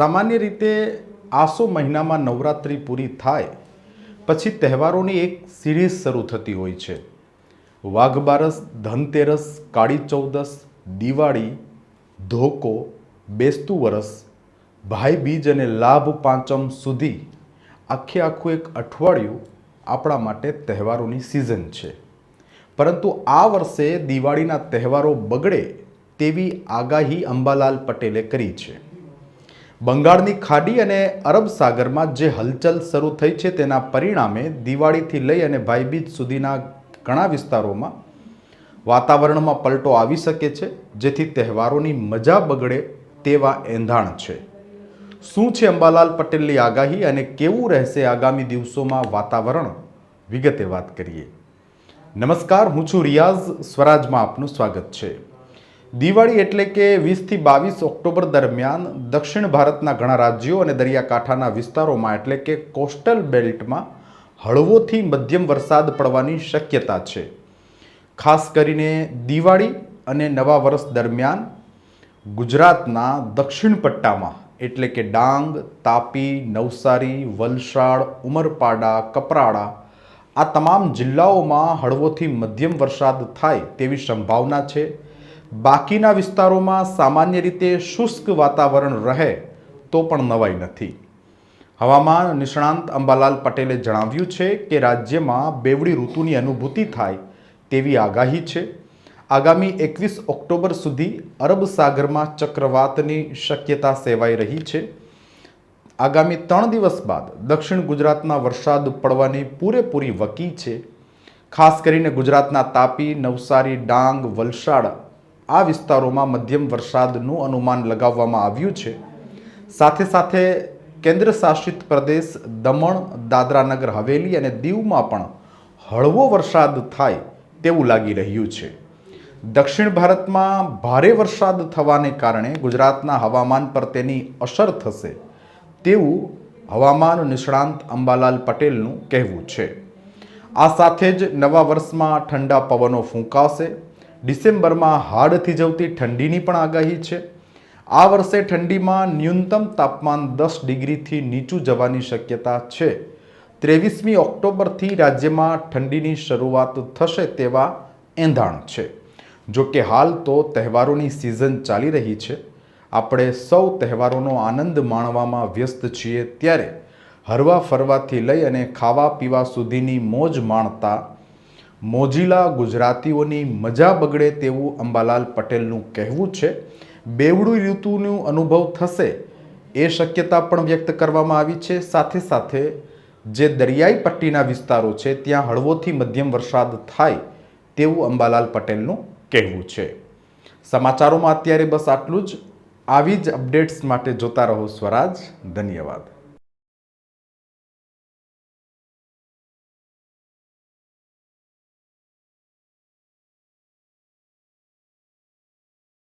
સામાન્ય રીતે આસો મહિનામાં નવરાત્રિ પૂરી થાય, પછી તહેવારોની એક સિરીઝ શરૂ થતી હોય છે. વાઘબારસ ધનતેરસ, કાળી ચૌદસ, દિવાળી, ધોકો, બેસતું વરસ, ભાઈ બીજ અને લાભ પાંચમ સુધી આખે આખું એક અઠવાડિયું આપણા માટે તહેવારોની સિઝન છે. પરંતુ આ વર્ષે દિવાળીના તહેવારો બગડે તેવી આગાહી અંબાલાલ પટેલે કરી છે. બંગાળની ખાડી અને અરબ સાગરમાં જે હલચલ શરૂ થઈ છે તેના પરિણામે દિવાળીથી લઈ અને ભાઈબીજ સુધીના ઘણા વિસ્તારોમાં વાતાવરણમાં પલટો આવી શકે છે, જેથી તહેવારોની મજા બગડે તેવા એંધાણ છે. શું છે અંબાલાલ પટેલની આગાહી અને કેવું રહેશે આગામી દિવસોમાં વાતાવરણ? વિગતે વાત કરીએ. નમસ્કાર, હું છું રિયાઝ સ્વરાજમાં આપનું સ્વાગત છે. દિવાળી એટલે કે વીસથી બાવીસ ઓક્ટોબર દરમિયાન દક્ષિણ ભારતના ઘણા રાજ્યો અને દરિયાકાંઠાના વિસ્તારોમાં એટલે કે કોસ્ટલ બેલ્ટમાં હળવોથી મધ્યમ વરસાદ પડવાની શક્યતા છે. ખાસ કરીને દિવાળી અને નવા વર્ષ દરમિયાન ગુજરાતના દક્ષિણ પટ્ટામાં એટલે કે ડાંગ, તાપી, નવસારી, વલસાડ, ઉમરપાડા, કપરાડા આ તમામ જિલ્લાઓમાં હળવોથી મધ્યમ વરસાદ થાય તેવી સંભાવના છે. બાકીના વિસ્તારોમાં સામાન્ય રીતે શુષ્ક વાતાવરણ રહે તો પણ નવાઈ નથી. હવામાન નિષ્ણાંત અંબાલાલ પટેલે જણાવ્યું છે કે રાજ્યમાં બેવડી ઋતુની અનુભૂતિ થાય તેવી આગાહી છે. આગામી એકવીસ ઓક્ટોબર સુધી અરબ સાગરમાં ચક્રવાતની શક્યતા સેવાઈ રહી છે. આગામી ત્રણ દિવસ બાદ દક્ષિણ ગુજરાતમાં વરસાદ પડવાની પૂરેપૂરી વકી છે. ખાસ કરીને ગુજરાતના તાપી, નવસારી, ડાંગ, વલસાડ આ વિસ્તારોમાં મધ્યમ વરસાદનું અનુમાન લગાવવામાં આવ્યું છે. સાથે સાથે કેન્દ્ર શાસિત પ્રદેશ દમણ, દાદરાનગર, હવેલી અને દીવમાં પણ હળવો વરસાદ થાય તેવું લાગી રહ્યું છે. દક્ષિણ ભારતમાં ભારે વરસાદ થવાને કારણે ગુજરાતના હવામાન પર તેની અસર થશે તેવું હવામાન નિષ્ણાંત અંબાલાલ પટેલનું કહેવું છે. આ સાથે જ નવા વર્ષમાં ઠંડા પવનો ફૂંકાશે ડિસેમ્બરમાં હાડ થીજવતી ઠંડીની પણ આગાહી છે. આ વર્ષે ઠંડીમાં ન્યૂનતમ તાપમાન દસ ડિગ્રીથી નીચું જવાની શક્યતા છે. ત્રેવીસમી ઓક્ટોબરથી રાજ્યમાં ઠંડીની શરૂઆત થશે તેવા એંધાણ છે. જો કે હાલ તો તહેવારોની સિઝન ચાલી રહી છે. આપણે સૌ તહેવારોનો આનંદ માણવામાં વ્યસ્ત છીએ ત્યારે હરવા ફરવાથી લઈ અને ખાવા પીવા સુધીની મોજ માણતા મોજીલા ગુજરાતીઓની મજા બગડે તેવું અંબાલાલ પટેલનું કહેવું છે. બેવડું ઋતુનું અનુભવ થશે એ શક્યતા પણ વ્યક્ત કરવામાં આવી છે. સાથે સાથે જે દરિયાઈ પટ્ટીના વિસ્તારો છે, ત્યાં હળવોથી મધ્યમ વરસાદ થાય તેવું અંબાલાલ પટેલનું કહેવું છે. સમાચારોમાં અત્યારે બસ આટલું જ. આવી જ અપડેટ્સ માટે જોતા રહો સ્વરાજ. ધન્યવાદ.